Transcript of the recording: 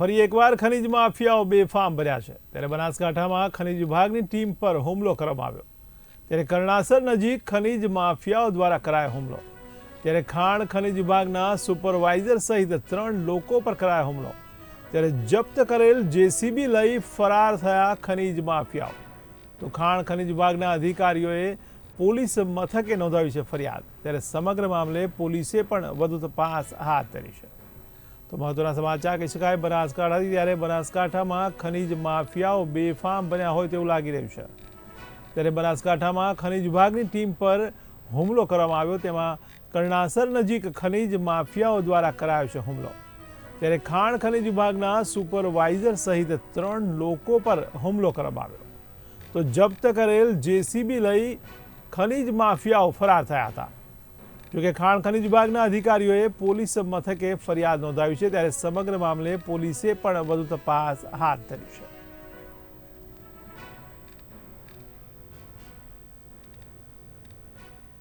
ફરી એકવાર ખનીજ માફિયાઓ બેફામ ભર્યા છે. ત્યારે બનાસકાંઠામાં ખનીજ વિભાગની ટીમ પર હુમલો કરવામાં આવ્યો. ત્યારે કરણાસર નજીક ખનીજ માફિયાઓ દ્વારા કરાયો હુમલો. ત્યારે ખાણ ખનીજ વિભાગના સુપરવાઇઝર સહિત ત્રણ લોકો પર કરાયો હુમલો. ત્યારે જપ્ત કરેલ જેસીબી લઈ ફરાર થયા ખનીજ માફિયાઓ. તો ખાણ ખનીજ વિભાગના અધિકારીઓએ પોલીસ મથકે નોંધાવી છે ફરિયાદ. ત્યારે સમગ્ર મામલે પોલીસે પણ વધુ તપાસ હાથ ધરી છે. તો મહત્વના સમાચાર કહી શકાય બનાસકાંઠાથી ત્યારે બનાસકાંઠામાં ખનીજ માફિયાઓ બેફામ બન્યા હોય તેવું લાગી રહ્યું છે. ત્યારે બનાસકાંઠામાં ખનીજ વિભાગની ટીમ પર હુમલો કરવામાં આવ્યો, તેમાં કરણાસર નજીક ખનીજ માફિયાઓ દ્વારા કરાયો છે હુમલો. ત્યારે ખાણ ખનીજ વિભાગના સુપરવાઇઝર સહિત ત્રણ લોકો પર હુમલો કરવામાં આવ્યો. તો જપ્ત કરેલ જેસીબી લઈ ખનીજ માફિયાઓ ફરાર થયા હતા. જોકે ખાણ ખનિજ વિભાગના અધિકારીઓએ પોલીસ મથકે ફરિયાદ નોંધાવી છે, ત્યારે સમગ્ર મામલે પોલીસે પણ વધુ તપાસ હાથ ધરી છે.